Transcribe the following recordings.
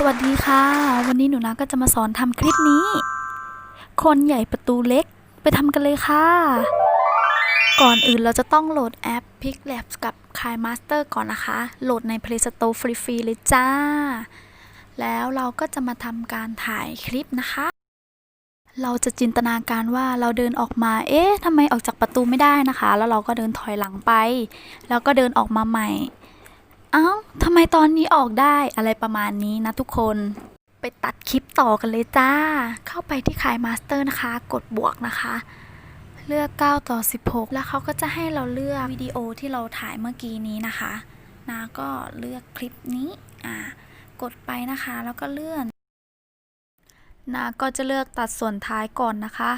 สวัสดีค่ะ วันนี้หนูนาก็จะมาสอนทำคลิปนี้ คนใหญ่ประตูเล็กไปทำกันเลยค่ะ ก่อนอื่นเราจะต้องโหลดแอป p i c Labs กับ k i Master ก่อนนะคะ โหลดใน Play Store ฟรีๆเลยจ้า แล้วเราก็จะมาทำการถ่ายคลิปนะคะ เราจะจินตนาการว่าเราเดินออกมา เอ๊ะทำไมออกจากประตูไม่ได้นะคะ แล้วเราก็เดินถอยหลังไป แล้วก็เดินออกมาใหม่ เอ้าทำไมตอนนี้ออกได้อะไรประมาณนี้นะทุกคน ไปตัดคลิปต่อกันเลยจ้า เข้าไปที่คายมาสเตอร์นะคะ กดบวกนะคะ เลือก 9 ต่อ 16 แล้วเขาก็จะให้เราเลือกวิดีโอที่เราถ่ายเมื่อกี้นี้นะคะนาก็เลือกคลิปนี้อ่ากดไปนะคะ แล้วก็เลื่อนนาก็จะเลือกตัดส่วนท้ายก่อนนะคะ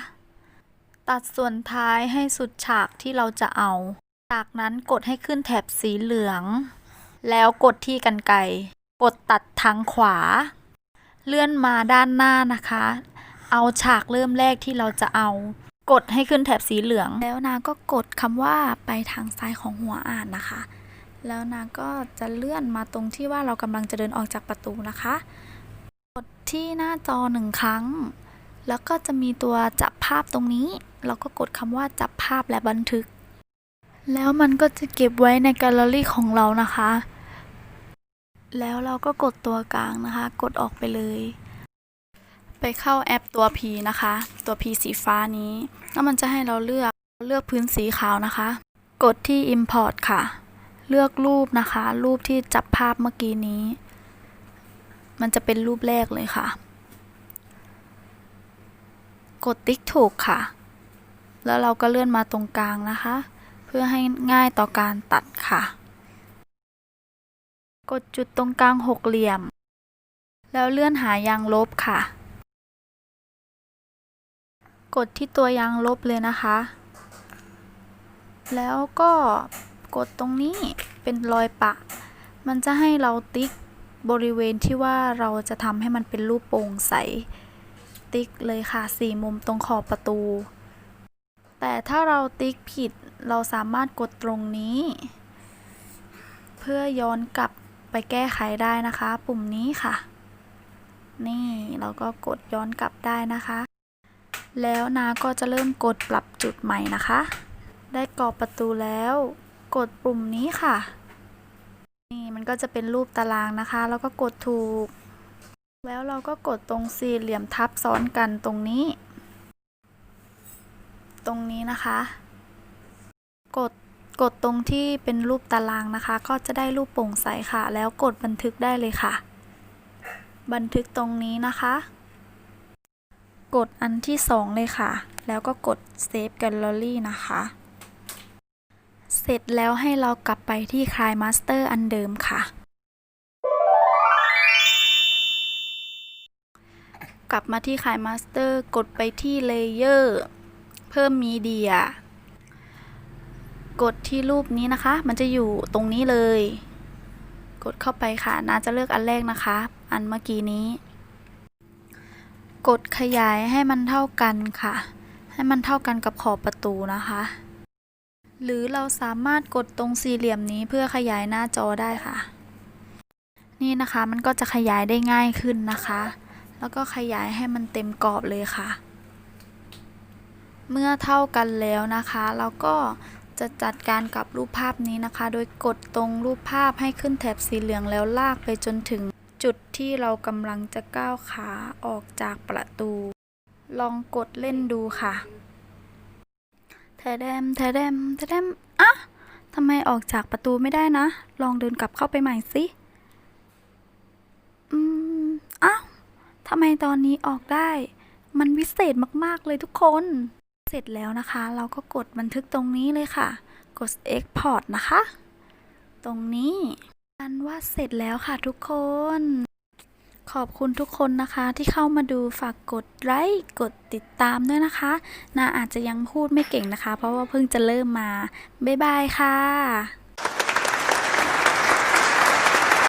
ตัดส่วนท้ายให้สุดฉากที่เราจะเอา จากนั้นกดให้ขึ้นแถบสีเหลือง แล้วกดที่กันไกกดตัดทางขวา เลื่อนมาด้านหน้านะคะ เอาฉากเริ่มแรกที่เราจะเอา กดให้ขึ้นแถบสีเหลือง แล้วนาก็กดคำว่าไปทางซ้ายของหัวอ่านนะคะ แล้วนาก็จะเลื่อนมาตรงที่ว่าเรากำลังจะเดินออกจากประตูนะคะ กดที่หน้าจอหนึ่งครั้ง แล้วก็จะมีตัวจับภาพตรงนี้ เราก็กดคำว่าจับภาพและบันทึก แล้วมันก็จะเก็บไว้ในแกลเลอรี่ของเรานะคะ แล้วเราก็กดตัวกลางนะคะ กดออกไปเลย ไปเข้าแอปตัว P นะคะ ตัว P สีฟ้านี้ แล้วมันจะให้เราเลือกเลือกพื้นสีขาวนะคะ กดที่ Import ค่ะ เลือกรูปนะคะ รูปที่จับภาพเมื่อกี้นี้ มันจะเป็นรูปแรกเลยค่ะ กดติ๊กถูกค่ะ แล้วเราก็เลื่อนมาตรงกลางนะคะ เพื่อให้ง่ายต่อการตัดค่ะ กดจุดตรงกลางหกเหลี่ยม แล้วเลื่อนหายางลบค่ะ กดที่ตัวยางลบเลยนะคะ แล้วก็กดตรงนี้เป็นรอยปะ มันจะให้เราติ๊กบริเวณที่ว่าเราจะทำให้มันเป็นรูปโปร่งใส ติ๊กเลยค่ะสี่มุมตรงขอบประตู แต่ถ้าเราติ๊กผิดเราสามารถกดตรงนี้ เพื่อย้อนกลับ ไปแก้ไขได้นะคะ ปุ่มนี้ค่ะ นี่เราก็กดย้อนกลับได้นะคะ แล้วนาก็จะเริ่มกดปรับจุดใหม่นะคะ ได้กรอบประตูแล้ว กดปุ่มนี้ค่ะ นี่มันก็จะเป็นรูปตารางนะคะ แล้วก็กดถูก แล้วเราก็กดตรงสี่เหลี่ยมทับซ้อนกันตรงนี้ ตรงนี้นะคะ กด กดตรงที่เป็นรูปตารางนะคะ ก็จะได้รูปโปร่งใสค่ะ แล้วกดบันทึกได้เลยค่ะ บันทึกตรงนี้นะคะ กดอันที่สองเลยค่ะ แล้วก็กด Save Gallery นะคะ เสร็จแล้วให้เรากลับไปที่คลายมาสเตอร์อันเดิมค่ะ กลับมาที่คลายมาสเตอร์กดไปที่เลเยอร์เพิ่มมีเดีย กดที่รูปนี้นะคะ มันจะอยู่ตรงนี้เลย กดเข้าไปค่ะนาจะเลือกอันแรกนะคะ อันเมื่อกี้นี้ กดขยายให้มันเท่ากันค่ะ ให้มันเท่ากันกับขอบประตูนะคะ หรือเราสามารถกดตรงสี่เหลี่ยมนี้เพื่อขยายหน้าจอได้ค่ะ นี่นะคะมันก็จะขยายได้ง่ายขึ้นนะคะ แล้วก็ขยายให้มันเต็มกรอบเลยค่ะ เมื่อเท่ากันแล้วนะคะ เราก็ จะจัดการกับรูปภาพนี้นะคะ โดยกดตรงรูปภาพให้ขึ้นแถบสีเหลืองแล้วลากไปจนถึงจุดที่เรากำลังจะก้าวขาออกจากประตู ลองกดเล่นดูค่ะแทแดมแทแดมแทแดมอะทำไมออกจากประตูไม่ได้นะ ลองเดินกลับเข้าไปใหม่สิ อืม อ้าว ทำไมตอนนี้ออกได้ มันวิเศษมาก ๆ เลยทุกคน เสร็จแล้วนะคะ เราก็กดบันทึกตรงนี้เลยค่ะ กด Export นะคะ ตรงนี้อันว่าเสร็จแล้วค่ะทุกคน ขอบคุณทุกคนนะคะที่เข้ามาดูฝากกดไลค์กดติดตามด้วยนะคะนาอาจจะยังพูดไม่เก่งนะคะ เพราะว่าเพิ่งจะเริ่มมา บ๊ายบายค่ะ